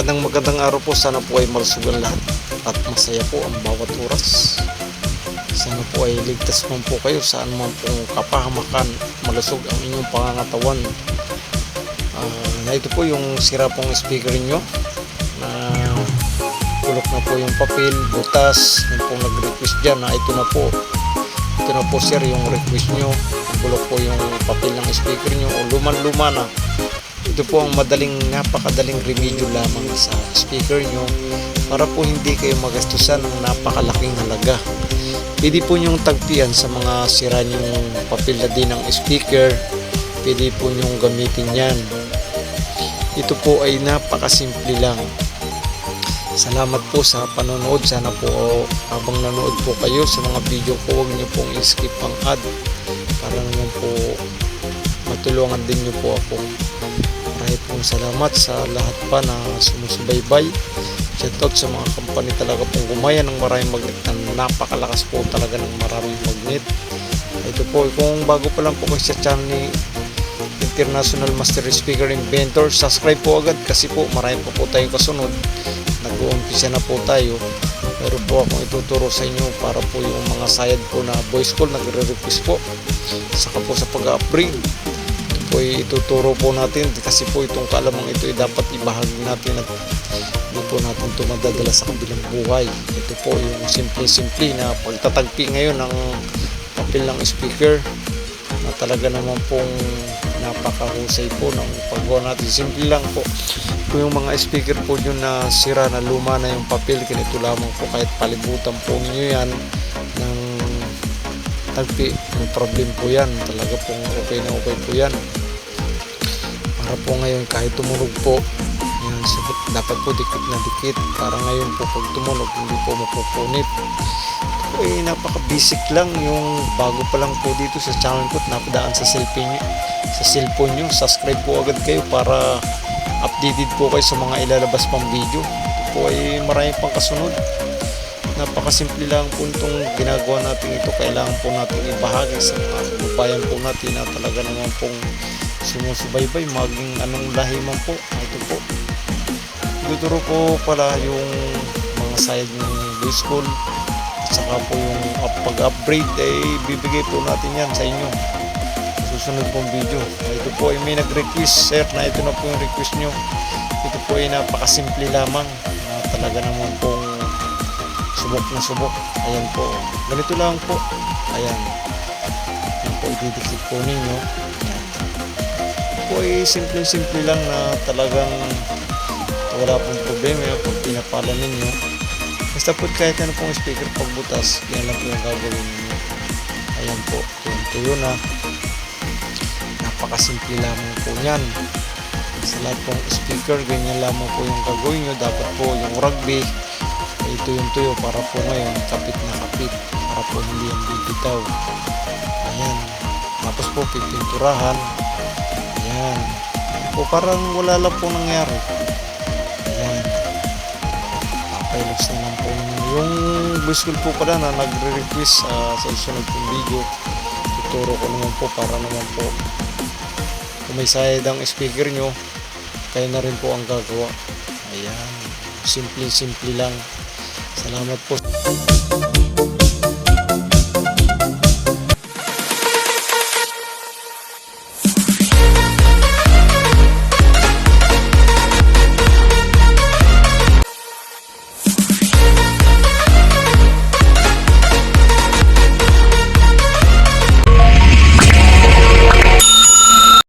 Magandang magandang araw po. Sana po ay malusugan lahat at masaya po ang bawat oras. Sana po ay ligtas man po kayo saan man pong kapahamakan malusog ang inyong pangangatawan. Ah, na ito po yung sira pong speaker nyo na tulok na po yung papel, butas, yung pong nag-request dyan na ito na po. Ito na po sir yung request nyo. Bulok po yung papel ng speaker nyo o luman-luma na. Ito po ang madaling, napakadaling remedyo lamang sa speaker nyo para po hindi kayo magastusan ng napakalaking halaga. Pwede po nyong tagpian sa mga sira nyong papel na din ng speaker. Pwede po nyong gamitin yan. Ito po ay napakasimple lang. Salamat po sa panonood. Sana po habang nanood po kayo sa mga video ko, huwag niyo pong i-skip ang ad para naman po matulungan din niyo po ako. Maraming pong salamat sa lahat pa na sumusubaybay. Shoutout sa mga company talaga pong gumaya ng maraming magnet na napakalakas po talaga ng maraming magnet. Ito po, kung bago pa lang po kayo sa channel ni International Master Speaker Inventor, subscribe po agad kasi po marami pa po tayong kasunod. Nag-uumpisa na po tayo. Pero po akong ituturo sa inyo para po yung mga sayad po na voice call nagre-request po. Saka po sa pag-upgrade. Po ituturo po natin kasi po itong kalamang ito ay dapat ibahagi natin at hindi po natin ito madadala sa kabilang buhay. Ito po yung simple-simple na pagtatagpi ngayon ng papel ng speaker na talaga naman pong napakahusay po ng paggawa natin. Simple lang po. Kung yung mga speaker po yun na sira na luma na yung papel, ganito lamang po kahit palibutan po ninyo yan ng tagpi. May problem po yan. Talaga pong okay na okay po yan. Para po ngayon kahit tumunog po, yan, dapat po dikit na dikit. Para ngayon po pag tumunog, hindi po mapupunit eh, napaka-basic lang yung bago pa lang po dito sa channel ko at napadaan sa cellphone nyo, sa cellphone nyo. Subscribe po agad kayo para updated po kayo sa mga ilalabas pang video. Ito po ay marami pang kasunod. Napakasimple lang po itong ginagawa natin ito. Kailangan po natin ibahagi sa mga kababayan po natin na talaga naman pong sumusubaybay maging anong lahi man po. Ito po. Tuturo po pala yung mga side ng voice call saka po yung up, pag-upgrade ay bibigay po natin yan sa inyo. Susunod pong video. Ito po ay may nag-request sir na ito na po yung request nyo. Ito po ay napakasimple lamang. Na talaga naman pong subok na subok. Ayan po. Ganito lang po. Ayan. Yan po ididikit po ninyo. ito po ay simple simple lang na talagang wala pong problema pag pinapala ninyo Basta po kahit ano pong speaker pagbutas, yan lang po yung gagawin niyo. Ayan po, tuyo, tuyo na. Napakasimple lamang po yan. Sa lahat pong speaker, ganyan lamang po yung gagawin nyo. Dapat po yung rugby, ay tuyong tuyo para po ngayon, kapit na kapit. Para po hindi yan bibitaw. Ayan. Tapos po, pipinturahan. Ayan. Po, parang wala lang po nangyari. Ayan. Pilots na lang po yung voice po pala na nagre-request uh, sa susunod pong video tuturo ko naman po para naman po kung may side ang speaker nyo. Kayo na rin po ang gagawa. Ayan. Simple simple lang. Salamat po